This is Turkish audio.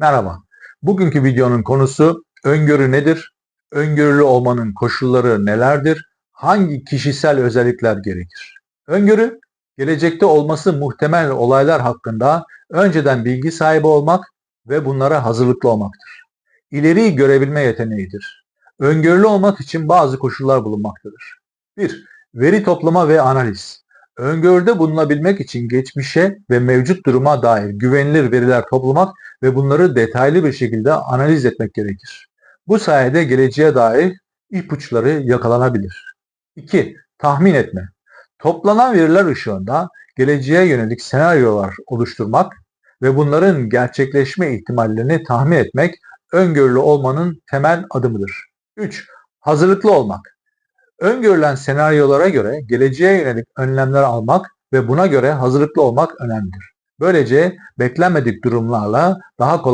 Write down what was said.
Merhaba. Bugünkü videonun konusu öngörü nedir? Öngörülü olmanın koşulları nelerdir? Hangi kişisel özellikler gerekir? Öngörü, gelecekte olması muhtemel olaylar hakkında önceden bilgi sahibi olmak ve bunlara hazırlıklı olmaktır. İleriyi görebilme yeteneğidir. Öngörülü olmak için bazı koşullar bulunmaktadır. 1. Veri toplama ve analiz. Öngörüde bulunabilmek için geçmişe ve mevcut duruma dair güvenilir veriler toplamak ve bunları detaylı bir şekilde analiz etmek gerekir. Bu sayede geleceğe dair ipuçları yakalanabilir. 2. Tahmin etme. Toplanan veriler ışığında geleceğe yönelik senaryolar oluşturmak ve bunların gerçekleşme ihtimallerini tahmin etmek öngörülü olmanın temel adımıdır. 3. Hazırlıklı olmak. Öngörülen senaryolara göre geleceğe yönelik önlemler almak ve buna göre hazırlıklı olmak önemlidir. Böylece beklenmedik durumlarla daha kolay